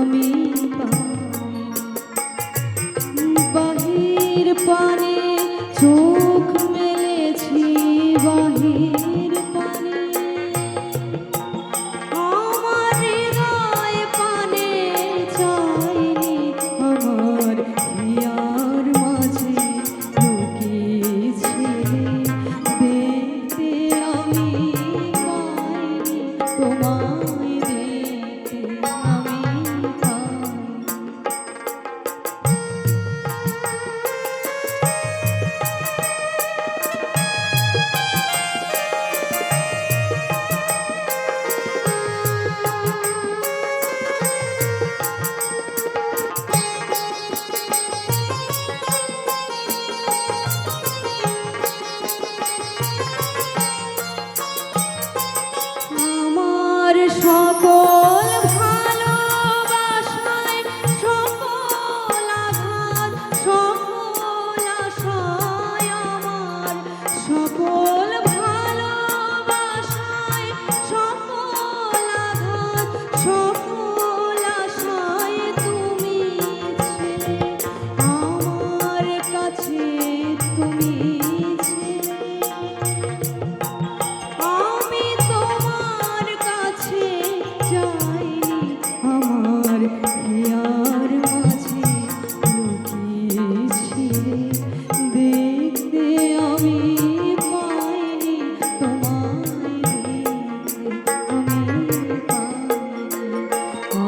আমি পা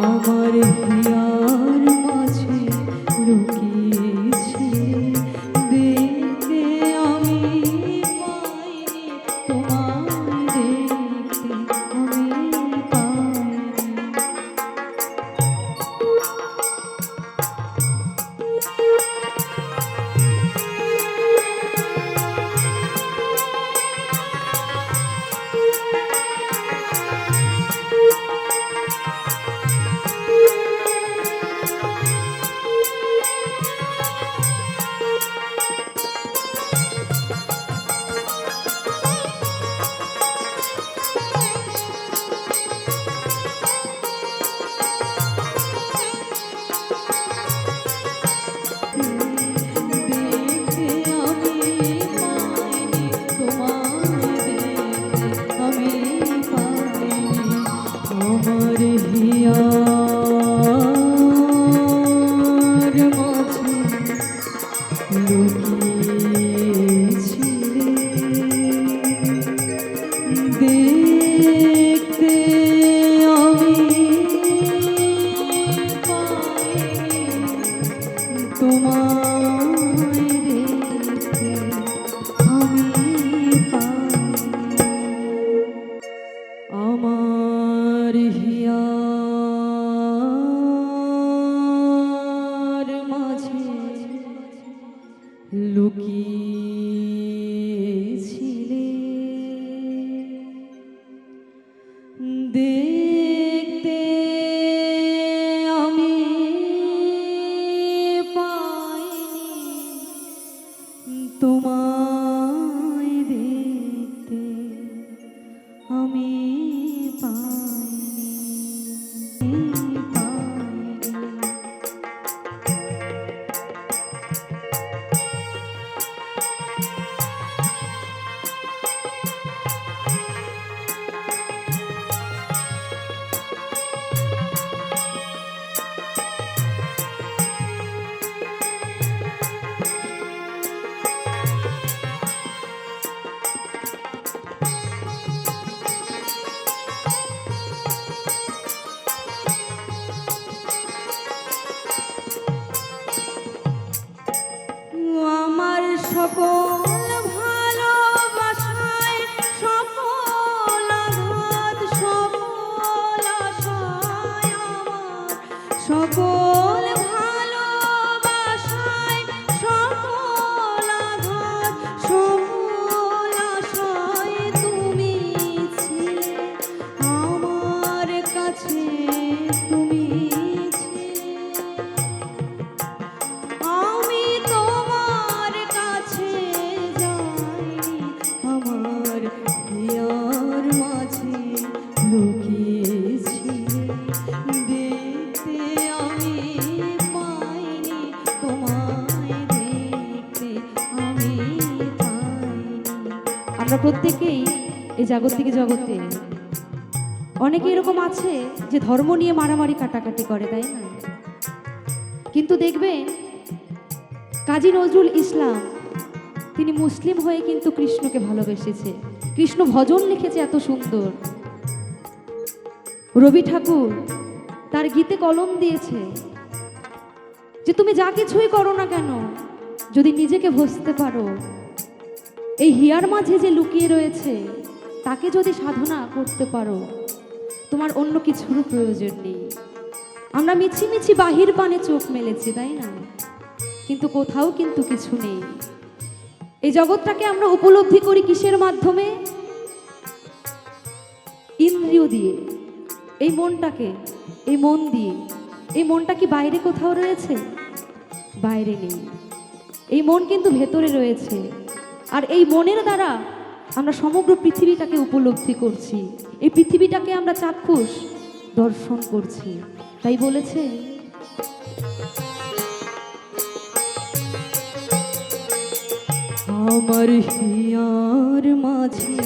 আমার প্রিয়া সকল ভালোবাসায় সকল আঘাত সকল আশায় তুমি ছিলে আমার কাছে। প্রত্যেকেই এই জাগতিক জগতে। অনেকে এরকম আছে যে ধর্ম নিয়ে মারামারি কাটাকাটি করে, তাই না? কিন্তু দেখবেন কাজী নজরুল ইসলাম, তিনি মুসলিম হয়ে কিন্তু কৃষ্ণকে ভালোবেসেছে। কৃষ্ণ ভজন লিখেছে এত সুন্দর। রবি ঠাকুর তার গীতে কলম দিয়েছে যে, তুমি যা কিছুই করো না কেন, যদি নিজেকে ভসতে পারো এই হিয়ার মাঝে যে লুকিয়ে রয়েছে, তাকে যদি সাধনা করতে পারো, তোমার অন্য কিছুর প্রয়োজন নেই। আমরা মিছি মিছি বাহির পানে চোখ মেলেছি, তাই না? কিন্তু কোথাও কিন্তু কিছু নেই। এই জগৎটাকে আমরা উপলব্ধি করি কিসের মাধ্যমে? ইন্দ্রিয় দিয়ে। এই মনটাকে, এই মন দিয়ে। এই মনটা কি বাইরে কোথাও রয়েছে? বাইরে নেই। এই মন কিন্তু ভেতরে রয়েছে। আর এই মনের দ্বারা আমরা সমগ্র পৃথিবীটাকে উপলব্ধি করছি। এই পৃথিবীটাকে আমরা চাক্ষুষ দর্শন করছি। তাই বলেছে, আমার হিয়ার মাঝে